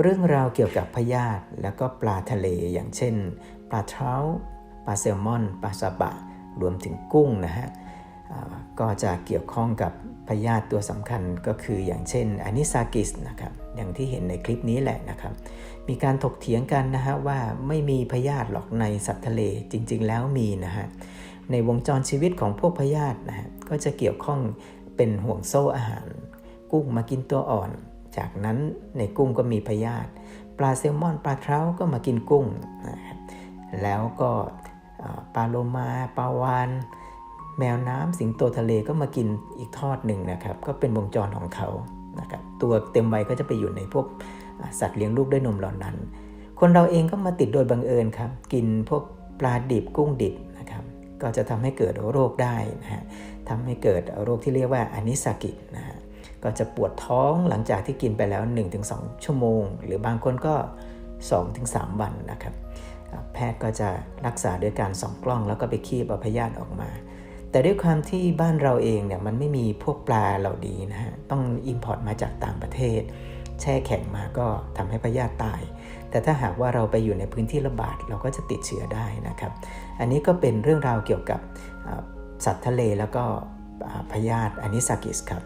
เรื่องราวเกี่ยวกับพยาธิแล้วก็ปลาทะเลอย่างเช่น ปลาเท้าปลาแซลมอน ปลาซาบะ รวมถึงกุ้งนะฮะก็จะเกี่ยวข้องกับพยาธิตัวสำคัญก็คืออย่างเช่นอนิซากิสนะครับอย่างที่เห็นในคลิปนี้แหละนะครับ มีการถกเถียงกันนะฮะว่าไม่มีพยาธิหรอกในสัตว์ทะเลจริง ๆ แล้วมีนะฮะในวงจรชีวิตของพวกพยาธินะฮะก็จะเกี่ยวข้องเป็นห่วงโซ่อาหาร กุ้งมากินตัวอ่อน จากนั้นในกุ้งก็มีพยาธิปลาแซลมอนปลาเท้าก็มากินกุ้งนะครับแล้วก็ปลาโลมาปลาวานแมวน้ำสิงโตทะเลก็มากินอีกทอดหนึ่งนะครับ ก็เป็นวงจรของเขานะครับตัวเต็มวัยก็จะไปอยู่ในพวกสัตว์เลี้ยงลูกด้วยนมเหล่านั้น คนเราเองก็มาติดโดยบังเอิญครับ กินพวกปลาดิบกุ้งดิบนะครับ ก็จะทำให้เกิดโรคได้นะฮะทำให้เกิดโรคที่เรียกว่าอนิสกินะ ก็จะปวดท้องหลังจากที่กินไปแล้ว 1-2 ชั่วโมง หรือบางคนก็ 2-3 วันนะครับ แพทย์ก็จะรักษาด้วยการส่องกล้อง แล้วก็ไปคีบอาพยาธิออกมา แต่ด้วยความที่บ้านเราเองเนี่ยมันไม่มีพวกปลาเหล่านี้นะฮะต้องอิมพอร์ตมาจากต่างประเทศ แช่แข็งมาก็ทำให้พยาธิตาย แต่ถ้าหากว่าเราไปอยู่ในพื้นที่ระบาดเราก็จะติดเชื้อได้นะครับ อันนี้ก็เป็นเรื่องราวเกี่ยวกับสัตว์ทะเลแล้วก็พยาธิอานิสากิสครับ